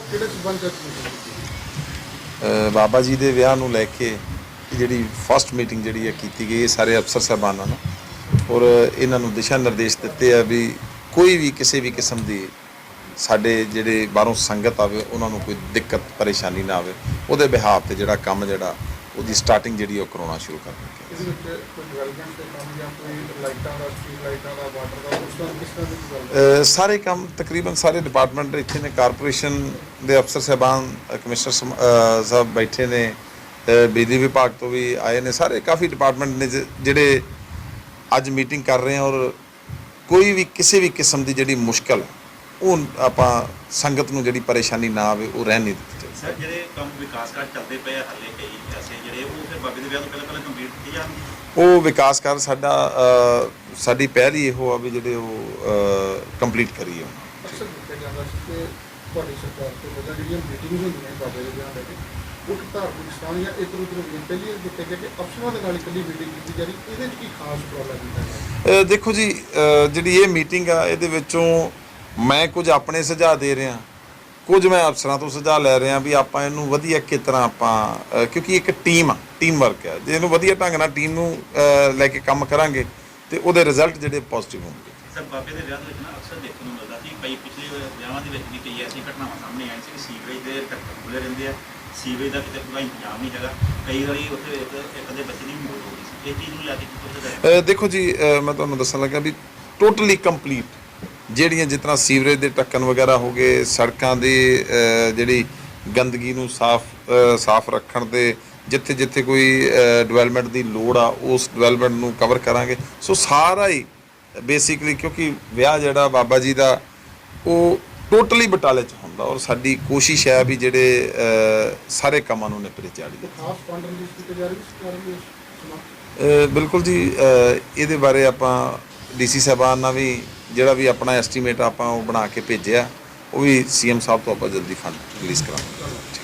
ਕਿਹੜੇ ਸਬੰਧ ਚ ਬਾਬਾ ਜੀ ਦੇ ਵਿਆਹ ਨੂੰ ਲੈ ਕੇ ਜਿਹੜੀ ਫਸਟ ਮੀਟਿੰਗ ਜਿਹੜੀ ਹੈ ਕੀਤੀ ਗਈ ਹੈ ਸਾਰੇ ਅਫਸਰ ਸਾਹਿਬਾਨਾਂ ਨੂੰ। ਔਰ ਇਹਨਾਂ ਨੂੰ ਦਿਸ਼ਾ ਨਿਰਦੇਸ਼ ਦਿੱਤੇ ਆ ਵੀ ਕੋਈ ਵੀ ਕਿਸੇ ਵੀ ਕਿਸਮ ਦੀ ਸਾਡੇ ਜਿਹੜੇ ਬਾਹਰੋਂ ਸੰਗਤ ਆਵੇ, ਉਹਨਾਂ ਨੂੰ ਕੋਈ ਦਿੱਕਤ, ਪਰੇਸ਼ਾਨੀ ਨਾ ਆਵੇ। ਉਹਦੇ ਬਿਹਾਫ ਤੇ ਜਿਹੜਾ ਕੰਮ ਜਿਹੜਾ ਉਹਦੀ ਸਟਾਰਟਿੰਗ ਜਿਹੜੀ ਉਹ ਕਰਾਉਣਾ ਸ਼ੁਰੂ ਕਰ ਦਿੱਤੀ। ਇਹਦੇ ਵਿੱਚ ਕੋਈ ਡਿਵੈਲਪਮੈਂਟ ਦੇ ਕੰਮ ਜਾਂ ਕੋਈ ਲਾਈਟਾਂ ਦਾ ਸਟਰੀਟ ਲਾਈਟਾਂ ਦਾ ਵਾਟਰ ਦਾ ਉਸ ਤਰ੍ਹਾਂ ਕਿਸ ਤਰ੍ਹਾਂ ਦੀ ਗੱਲ ਅ, ਸਾਰੇ ਕੰਮ ਤਕਰੀਬਨ ਸਾਰੇ ਡਿਪਾਰਟਮੈਂਟ ਇੱਥੇ ਨੇ ਕਾਰਪੋਰੇਸ਼ਨ ਦੇ ਅਫਸਰ ਸਾਹਿਬਾਨ ਕਮਿਸ਼ਨਰ ਸਮ- ਸਾਹਿਬ ਬੈਠੇ ਨੇ ਬਿਜਲੀ ਵਿਭਾਗ ਤੋਂ ਵੀ ਆਏ ਨੇ ਸਾਰੇ ਕਾਫੀ ਡਿਪਾਰਟਮੈਂਟ ਨੇ ਜ- ਜਿਹੜੇ ਅੱਜ ਮੀਟਿੰਗ ਕਰ ਰਹੇ ਆ ਔਰ ਕੋਈ ਵੀ ਕਿਸੇ ਵੀ ਕਿਸਮ ਦੀ ਜਿਹੜੀ ਮੁਸ਼ਕਲ ਹੈ, ਉਹ ਆਪਾਂ ਸੰਗਤ ਨੂੰ ਜਿਹੜੀ ਪਰੇਸ਼ਾਨੀ ਨਾ ਆਵੇ ਉਹ ਰਹਿਣ ਨਹੀਂ ਦਿੱਤੀ ਜਾਵੇ। ਸਰ ਜਿਹੜੇ ਕੰਮ ਵਿਕਾਸ ਕਾਰਜ ਚੱਲਦੇ ਪਏ ਆ ਹੱਲੇ ਕਈ ਐਸੇ ਜਿਹੜੇ ਉਹ ਫਿਰ ਬਾਬੇ ਦੇ ਵਿਆਹ ਤੋਂ ਪਹਿਲਾਂ ਪਹਿਲਾਂ ਕੰਪਲੀਟ ਕੀਤੇ ਜਾਣਗੇ? ਉਹ ਵਿਕਾਸ ਕਰ ਸਾਡਾ ਸਾਡੀ ਪਹਿਲ ਹੀ ਇਹੋ ਆ ਵੀ ਜਿਹੜੇ ਉਹ ਕੰਪਲੀਟ ਕਰੀਏ। ਅਕਸਰ ਦੇਖਿਆ ਜਾਂਦਾ ਸੀ ਕਿ ਤੁਹਾਡੀ ਸਰਕਾਰ ਤੋਂ ਪਹਿਲਾਂ ਜਿਹੜੀਆਂ ਮੀਟਿੰਗਸ ਹੁੰਦੀਆਂ ਸੀ ਬਾਬੇ ਦੇ ਵਿਆਹ ਲੈ ਕੇ ਉਹ ਇੱਕ ਧਾਰਮਿਕ ਸਥਾਨ ਜਾਂ ਇੱਕ ਦੂਜੇ ਨੂੰ ਪਹਿਲੀ ਇਹ ਦਿੱਤੇ ਗਿਆ ਕਿ ਅਫਸਰਾਂ ਦੇ ਨਾਲ ਇਕੱਲੀ ਮੀਟਿੰਗ ਕੀਤੀ ਜਾ ਰਹੀ ਇਹਦੇ 'ਚ ਕੀ ਖਾਸ ਉਪਰਾਲਾ ਕੀਤਾ ਗਿਆ ਅ, ਦੇਖੋ ਜੀ ਜਿਹੜੀ ਇਹ ਮੀਟਿੰਗ ਆ ਇਹਦੇ ਵਿੱਚੋਂ ਮੈਂ ਕੁਝ ਆਪਣੇ ਸੁਝਾਅ ਦੇ ਰਿਹਾ। ਕੁਝ ਮੈਂ ਅਫਸਰਾਂ ਤੋਂ ਸੁਝਾਅ ਲੈ ਰਿਹਾ ਵੀ ਆਪਾਂ ਇਹਨੂੰ ਵਧੀਆ ਕਿਸ ਤਰ੍ਹਾਂ ਆਪਾਂ ਕਿਉਂਕਿ ਇੱਕ ਟੀਮ ਆ ਟੀਮ ਵਰਕ ਹੈ ਜੇ ਇਹਨੂੰ ਵਧੀਆ ਢੰਗ ਨਾਲ ਟੀਮ ਨੂੰ ਲੈ ਕੇ ਕੰਮ ਕਰਾਂਗੇ ਤੇ ਉਹਦੇ ਰਿਜ਼ਲਟ ਜਿਹੜੇ ਪੋਜ਼ਿਟਿਵ ਹੋਣਗੇ। ਸਰ ਬਾਬੇ ਦੇ ਵਿਆਹ ਦੇ ਵਿੱਚ ਨਾ ਅਕਸਰ ਦੇਖਣ ਨੂੰ ਮਿਲਦਾ ਸੀ ਕਈ ਪਿਛਲੇ ਵਿਆਹਾਂ ਦੇ ਵਿੱਚ ਵੀ ਕਈ ਐਸੀ ਘਟਨਾਵਾਂ ਸਾਹਮਣੇ ਆਈਆਂ ਸੀ ਕਿ ਸੀਵਰੇਜ ਦੇ ਟੱਕਰ ਖੁੱਲੇ ਰਹਿੰਦੇ ਆ। ਸੀਵਰੇਜ ਦਾ ਕਿਤੇ ਪੂਰਾ ਇੰਤਜ਼ਾਮ ਨਹੀਂ ਹੈਗਾ। ਕਈ ਵਾਰੀ ਉੱਥੇ ਇੱਕ ਇੱਕ ਦੇ ਬੱਚੇ ਦੀ ਮੌਤ ਹੋ ਗਈ ਸੀ। ਇਹ ਚੀਜ਼ ਨੂੰ ਲੈ ਕੇ ਕੀ ਦੇਖੋ ਜੀ ਮੈਂ ਤੁਹਾਨੂੰ ਦੱਸਣ ਲੱਗਾ ਵੀ ਟੋਟਲੀ ਕੰਪਲੀਟ ਜਿਹੜੀਆਂ ਜਿਸ ਤਰ੍ਹਾਂ ਸੀਵਰੇਜ ਦੇ ਢੱਕਣ ਵਗੈਰਾ ਹੋ ਗਏ ਸੜਕਾਂ ਦੀ ਜਿਹੜੀ ਗੰਦਗੀ ਨੂੰ ਸਾਫ਼ ਸਾਫ਼ ਰੱਖਣ ਤੇ ਜਿੱਥੇ ਜਿੱਥੇ ਕੋਈ ਡਿਵੈਲਪਮੈਂਟ ਦੀ ਲੋੜ ਆ ਉਸ ਡਿਵੈਲਪਮੈਂਟ ਨੂੰ ਕਵਰ ਕਰਾਂਗੇ। ਸੋ ਸਾਰਾ ਹੀ ਬੇਸਿਕਲੀ ਕਿਉਂਕਿ ਵਿਆਹ ਜਿਹੜਾ ਬਾਬਾ ਜੀ ਦਾ ਉਹ ਟੋਟਲੀ ਬਟਾਲੇ ਚ ਹੁੰਦਾ ਔਰ ਸਾਡੀ ਕੋਸ਼ਿਸ਼ ਹੈ ਵੀ ਜਿਹੜੇ ਸਾਰੇ ਕੰਮਾਂ ਨੂੰ ਨਿਪਰੇ ਚਾੜੀਏ ਖਾਸ ਫੰਡ ਰਿਲੀਜ਼ ਕੀਤੇ ਜਾ ਰਹੇ ਬਿਲਕੁਲ ਜੀ ਇਹਦੇ ਬਾਰੇ ਆਪਾਂ ਡੀਸੀ ਸਾਹਿਬਾਨ ਨਾਲ ਵੀ ਜਿਹੜਾ ਵੀ ਆਪਣਾ ਐਸਟੀਮੇਟ ਆਪਾਂ ਉਹ ਬਣਾ ਕੇ ਭੇਜਿਆ, ਉਹ ਵੀ ਸੀਐਮ ਸਾਹਿਬ ਤੋਂ ਆਪਾਂ ਜਲਦੀ ਫੰਡ ਰਿਲੀਜ਼ ਕਰਾਂਗੇ।